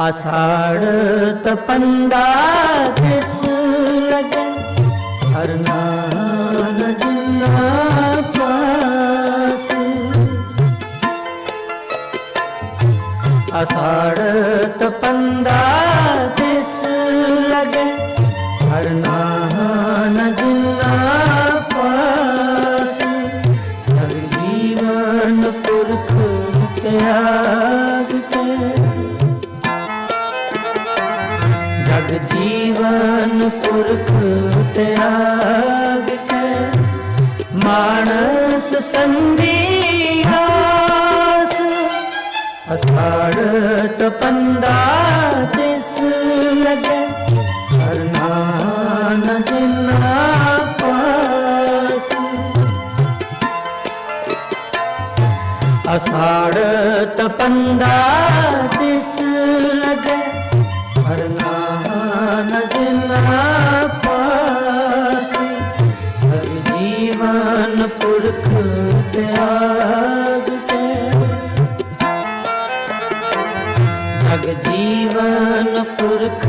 ਆਸਾੜ ਤਪੰਦਾ ਤਿਸ ਲਗੈ ਹਰ ਨਾਮ ਜਿਨਾ ਪਾਸ। ਆਸਾੜ ਤਪੰਦਾ ਤਿਸ ਲਗੈ ਹਰ ਨਾਮ ਜਿਨਾ ਪਾਸ। ਹਰ ਜੀਵਨ ਪੁਰਖ ਤਿਆਗ ਜਗ ਜੀਵਨ ਪੁਰਖ ਤਿਆਗ ਕੇ। ਮਾਨਸ ਸੰਦੀਆਸ ਅਸਾੜ ਤਪੰਦਾ ਤਿਸ ਲਗੈ। ਹਰ ਨਾਨ ਜਿਨਾ ਪਾਸ। ਅਸਾੜ ਤਪੰਦਾ ਤਿਸ ਲਗੈ। ਹਰ ਨਾਨ ਜੀਵਨ ਪੁਰਖ ਤਿਆਗ ਕੇ। ਜਗ ਜੀਵਨ ਪੁਰਖ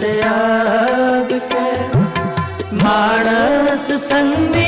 ਤਿਆਗ ਕੇ। ਮਾਨਸ ਸੰਦੀਆਸ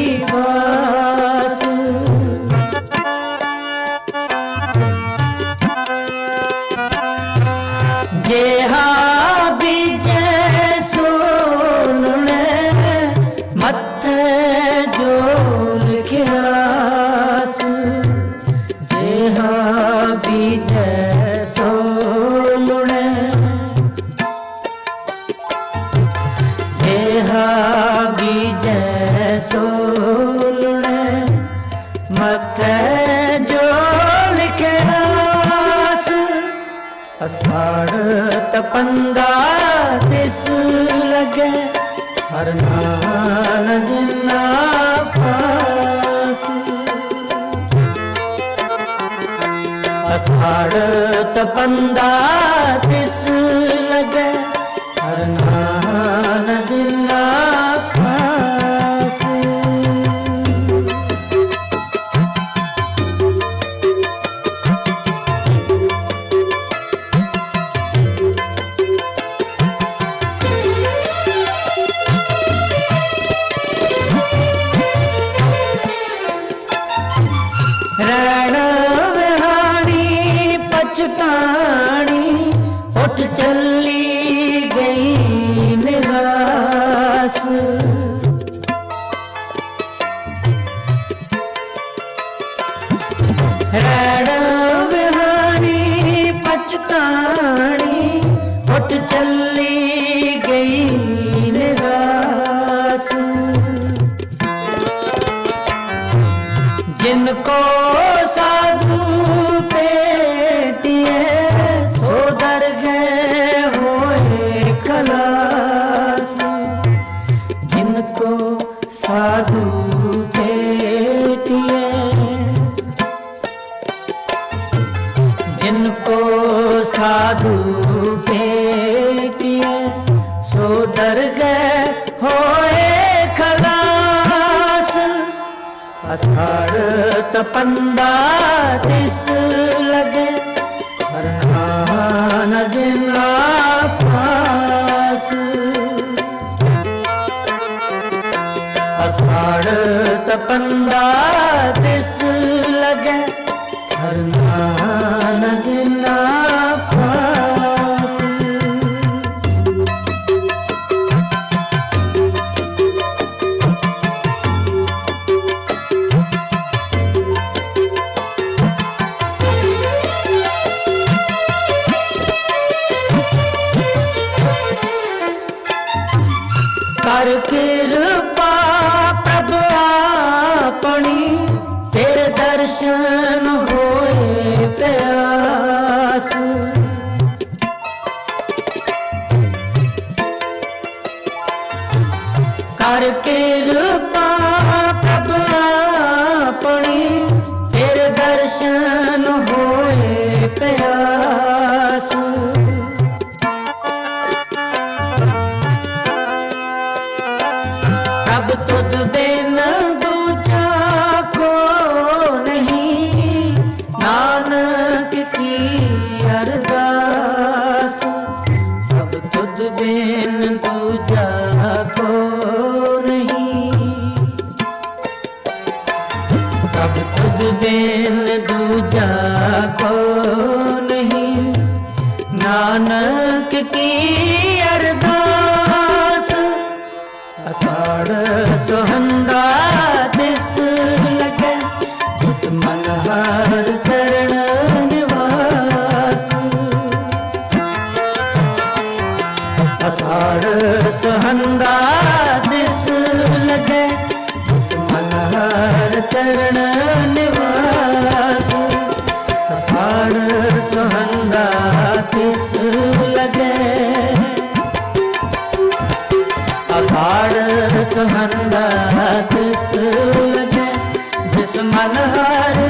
ਜੇਹਾ ਬੀਜੈ ਸੋਨਣੇ ਮੱਥੇ ਜੋ ਲਿਖਿਆਸ ਅਸਾੜ ਤਪੰਦਾ ਤਿਸ ਲਗੈ। ਹਰ ਨਾਨ ਜਿਨਾ ਪਾਸ। ਅਸਾੜ ਤਪੰਦਾ ਪਛਤਾਣੀ ਉੱਠ ਚੱਲੀ ਗਈ ਨਿਵਾਸ। ਰੜ ਵਿਹਾਣੀ ਉੱਠ ਚੱਲੀ ਗਈ ਨਿਵਾਸ। ਜਿਨ ਕੋ ਸਾਧੂ ਤੇ ਸਾਧੂ ਭੇਟੀਏ ਜਿਨ ਸਾਧੂ ਭੇਟੀਏ ਸੋ ਦਰਗਹਿ ਹੋਏ ਖਲਾਸ ਅਸਰ ਆਸਾਨ ਤਪੰਦਾ ਦਿਸ ਲਗੇ ਹਰ ਨਾਨਕ ਨਾ ਕਰਕੇ ਦਰਸ਼ਨ ਹੋਏ ਪਿਆਸ। ਕਰ ਕਿਰਪਾ ਪ੍ਰਭ ਆਪਣੀ ਤੇਰੇ ਦਰਸ਼ਨ ਹੋਏ ਪਿਆਸ। ਨਾਨਕ ਕੀ ਅਰਦਾਸ? ਅਸਾੜ ਸੁਹੰਦਾ ਦਿਸ ਲਗੇ ਜਿਸ ਮਨ ਹਰ ਚਰਨ ਨਿਵਾਸ। ਅਸਾੜ ਸੁਹੰਦਾ ਦਿਸ ਲਗੇ ਜਿਸ ਮਨ ਹਰ ਚਰਨ মনহার